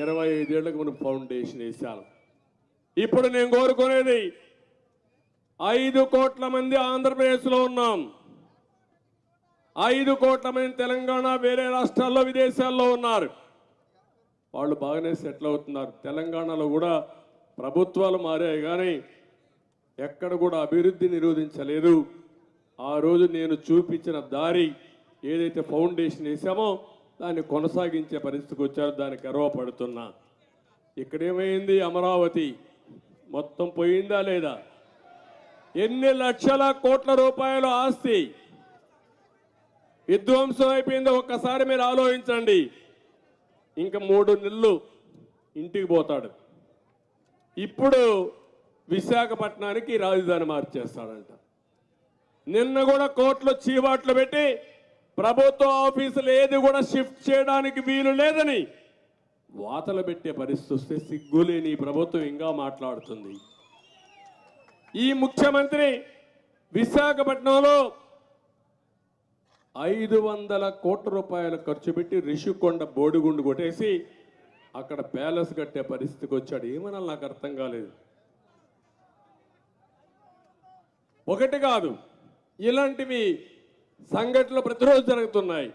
ఇరవై ఐదేళ్ళకు మనం ఫౌండేషన్ వేశాను ఇప్పుడు నేను కోరుకునేది ఐదు కోట్ల మంది ఆంధ్రప్రదేశ్లో ఉన్నాం. ఐదు కోట్ల మంది తెలంగాణ వేరే రాష్ట్రాల్లో విదేశాల్లో ఉన్నారు. వాళ్ళు బాగానే సెటిల్ అవుతున్నారు. తెలంగాణలో కూడా ప్రభుత్వాలు మారాయి కానీ ఎక్కడ కూడా అభివృద్ధి నిరోధించలేదు. ఆ రోజు నేను చూపించిన దారి ఏదైతే ఫౌండేషన్ వేసామో దాన్ని కొనసాగించే పరిస్థితికి వచ్చారు దానికి గర్వపడుతున్నా. ఇక్కడేమైంది అమరావతి? మొత్తం పోయిందా లేదా? ఎన్ని లక్షల కోట్ల రూపాయల ఆస్తి? విధ్వంసం అయిపోయిందో ఒక్కసారి మీరు ఆలోచించండి. ఇంకా మూడు నెలలు ఇంటికి పోతాడు. ఇప్పుడు విశాఖపట్నానికి రాజధాని మార్చేస్తాడంట. నిన్న కూడా కోర్టులో చీవాట్లు పెట్టి ప్రభుత్వ ఆఫీసులు ఏది కూడా షిఫ్ట్ చేయడానికి వీలు లేదని వాతలు పెట్టే పరిస్థితి వస్తే సిగ్గులేని ప్రభుత్వం ఇంకా మాట్లాడుతుంది. ఈ ముఖ్యమంత్రి విశాఖపట్నంలో ఐదు వందల కోట్ల రూపాయలు ఖర్చు పెట్టి రిషికొండ బోడిగుండు కొట్టేసి అక్కడ ప్యాలెస్ కట్టే పరిస్థితికి వచ్చాడు. ఏమనాలి నాకు అర్థం కాలేదు. ఒకటి కాదు ఇలాంటివి సంఘటనలు ప్రతిరోజు జరుగుతున్నాయి.